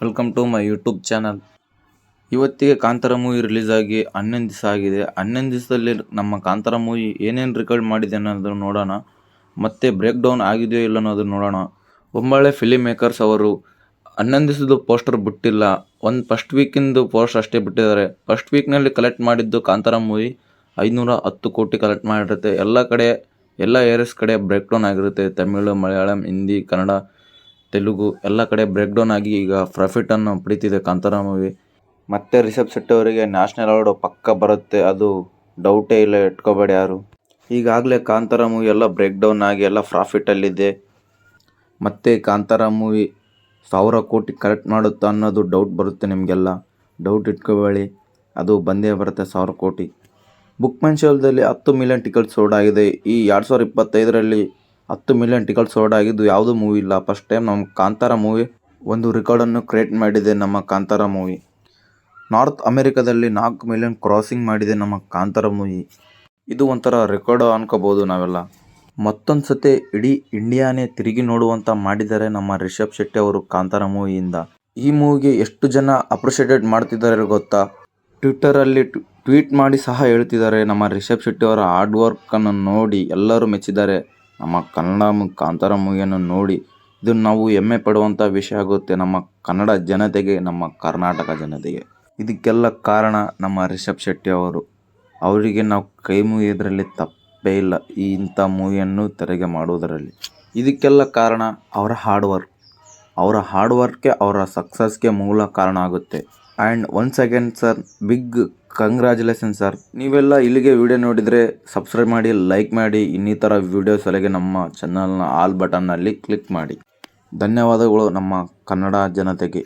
Welcome to my YouTube channel ಇವತ್ತಿಗೆ Kantara movie release ಆಗಿ ಹನ್ನೊಂದು ದಿವಸ ಆಗಿದೆ. ಹನ್ನೊಂದು ದಿವಸದಲ್ಲಿ ನಮ್ಮ ಕಾಂತಾರ ಮೂವಿ ಏನೇನು ರೆಕಾರ್ಡ್ ಮಾಡಿದೆ ಅನ್ನೋದನ್ನು ನೋಡೋಣ. ಮತ್ತು ಬ್ರೇಕ್ ಡೌನ್ ಆಗಿದೆಯೋ ಇಲ್ಲ ಅನ್ನೋದನ್ನು ನೋಡೋಣ. ಒಂಬಳೆ ಫಿಲಿಮ್ ಮೇಕರ್ಸ್ ಅವರು ಹನ್ನೊಂದು ದಿವಸದ ಪೋಸ್ಟರ್ ಬಿಟ್ಟಿಲ್ಲ. ಒಂದು ಫಸ್ಟ್ ವೀಕಿಂದು ಪೋಸ್ಟ್ ಅಷ್ಟೇ ಬಿಟ್ಟಿದ್ದಾರೆ. ಫಸ್ಟ್ ವೀಕ್ನಲ್ಲಿ ಕಲೆಕ್ಟ್ ಮಾಡಿದ್ದು ಕಾಂತಾರ ಮೂವಿ ಐನೂರ ಹತ್ತು ಕೋಟಿ ಕಲೆಕ್ಟ್ ಮಾಡಿರುತ್ತೆ. ಎಲ್ಲ ಕಡೆ, ಎಲ್ಲ ಏರಿಯಸ್ ಕಡೆ ಬ್ರೇಕ್ ಡೌನ್ ಆಗಿರುತ್ತೆ. ತಮಿಳು, ಮಲಯಾಳಂ, ಹಿಂದಿ, ಕನ್ನಡ. ತೆಲುಗು ಎಲ್ಲ ಕಡೆ ಬ್ರೇಕ್ ಡೌನ್ ಆಗಿ ಈಗ ಪ್ರಾಫಿಟನ್ನು ಪಡಿತಿದೆ ಕಾಂತಾರ ಮೂವಿ ಮತ್ತೆ ರಿಷಬ್ ಶೆಟ್ಟಿ ಅವರಿಗೆ ನ್ಯಾಷನಲ್ ಅವಾರ್ಡು ಪಕ್ಕ ಬರುತ್ತೆ, ಅದು ಡೌಟೇ ಇಲ್ಲ ಇಟ್ಕೋಬೇಡಿ ಯಾರು. ಈಗಾಗಲೇ ಕಾಂತಾರ ಮೂವಿ ಎಲ್ಲ ಬ್ರೇಕ್ ಡೌನ್ ಆಗಿ ಎಲ್ಲ ಪ್ರಾಫಿಟಲ್ಲಿದೆ ಮತ್ತೆ ಕಾಂತಾರ ಮೂವಿ ಸಾವಿರ ಕೋಟಿ ಕಲೆಕ್ಟ್ ಮಾಡುತ್ತಾ ಅನ್ನೋದು ಡೌಟ್ ಬರುತ್ತೆ ನಿಮಗೆಲ್ಲ. ಡೌಟ್ ಇಟ್ಕೋಬೇಡಿ, ಅದು ಬಂದೇ ಬರುತ್ತೆ ಸಾವಿರ ಕೋಟಿ. ಬುಕ್ ಮನ್ ಶೋಲ್ದಲ್ಲಿ ಹತ್ತು ಮಿಲಿಯನ್ ಟಿಕೆಟ್ ಸೋಲ್ಡ್ ಆಗಿದೆ. ಈ ಎರಡು ಸಾವಿರ ಇಪ್ಪತ್ತೈದರಲ್ಲಿ ಹತ್ತು ಮಿಲಿಯನ್ ಟಿಕೆಟ್ ಸೋಲ್ಡ್ ಆಗಿದ್ದು ಯಾವುದೂ ಮೂವಿ ಇಲ್ಲ. ಫಸ್ಟ್ ಟೈಮ್ ನಮ್ಮ ಕಾಂತಾರ ಮೂವಿ ಒಂದು ರೆಕಾರ್ಡನ್ನು ಕ್ರಿಯೇಟ್ ಮಾಡಿದೆ ನಮ್ಮ ಕಾಂತಾರ ಮೂವಿ ನಾರ್ತ್ ಅಮೆರಿಕಾದಲ್ಲಿ ನಾಲ್ಕು ಮಿಲಿಯನ್ ಕ್ರಾಸಿಂಗ್ ಮಾಡಿದೆ ನಮ್ಮ ಕಾಂತಾರ ಮೂವಿ ಇದು ಒಂಥರ ರೆಕಾರ್ಡ್ ಅನ್ಕೋಬೋದು ನಾವೆಲ್ಲ. ಮತ್ತೊಂದು ಸತಿ ಇಡೀ ಇಂಡಿಯಾನೇ ತಿರುಗಿ ನೋಡುವಂತ ಮಾಡಿದ್ದಾರೆ ನಮ್ಮ ರಿಷಬ್ ಶೆಟ್ಟಿ ಅವರು ಕಾಂತಾರ ಮೂವಿಯಿಂದ ಈ ಮೂವಿಗೆ ಎಷ್ಟು ಜನ ಅಪ್ರಿಷಿಯೇಟೆಡ್ ಮಾಡ್ತಿದ್ದಾರೆ ಗೊತ್ತಾ? ಟ್ವಿಟ್ಟರಲ್ಲಿ ಟ್ವೀಟ್ ಮಾಡಿ ಸಹ ಹೇಳ್ತಿದ್ದಾರೆ ನಮ್ಮ ರಿಷಬ್ ಶೆಟ್ಟಿ ಅವರ ಹಾರ್ಡ್ ವರ್ಕನ್ನು ನೋಡಿ ಎಲ್ಲರೂ ಮೆಚ್ಚಿದ್ದಾರೆ. ನಮ್ಮ ಕನ್ನಡ ಕಾಂತಾರ ಮೂವಿಯನ್ನು ನೋಡಿ ಇದು ನಾವು ಹೆಮ್ಮೆ ಪಡುವಂಥ ವಿಷಯ ಆಗುತ್ತೆ ನಮ್ಮ ಕನ್ನಡ ಜನತೆಗೆ, ನಮ್ಮ ಕರ್ನಾಟಕ ಜನತೆಗೆ. ಇದಕ್ಕೆಲ್ಲ ಕಾರಣ ನಮ್ಮ ರಿಷಬ್ ಶೆಟ್ಟಿ ಅವರು. ಅವರಿಗೆ ನಾವು ಕೈ ಮುಗಿಯೋದ್ರಲ್ಲಿ ತಪ್ಪೇ ಇಲ್ಲ. ಈ ಇಂಥ ಮೂವಿಯನ್ನು ತೆರೆಗೆ ಮಾಡುವುದರಲ್ಲಿ. ಇದಕ್ಕೆಲ್ಲ ಕಾರಣ ಅವರ ಹಾರ್ಡ್ ವರ್ಕ್ ಅವರ ಹಾರ್ಡ್ ವರ್ಕ್ಗೆ ಅವರ ಸಕ್ಸಸ್ಗೆ ಮೂಲ ಕಾರಣ ಆಗುತ್ತೆ. And once again sir big congratulation sir ನೀವೆಲ್ಲ ಇಲ್ಲಿಗೆ ವಿಡಿಯೋ ನೋಡಿದರೆ ಸಬ್ಸ್ಕ್ರೈಬ್ ಮಾಡಿ ಲೈಕ್ ಮಾಡಿ, ಇನ್ನಿತರ ವಿಡಿಯೋಸ್ ಒಳಗೆ ನಮ್ಮ ಚಾನಲ್ನ ಆಲ್ ಬಟನ್ನಲ್ಲಿ ಕ್ಲಿಕ್ ಮಾಡಿ. ಧನ್ಯವಾದಗಳು ನಮ್ಮ ಕನ್ನಡ ಜನತೆಗೆ.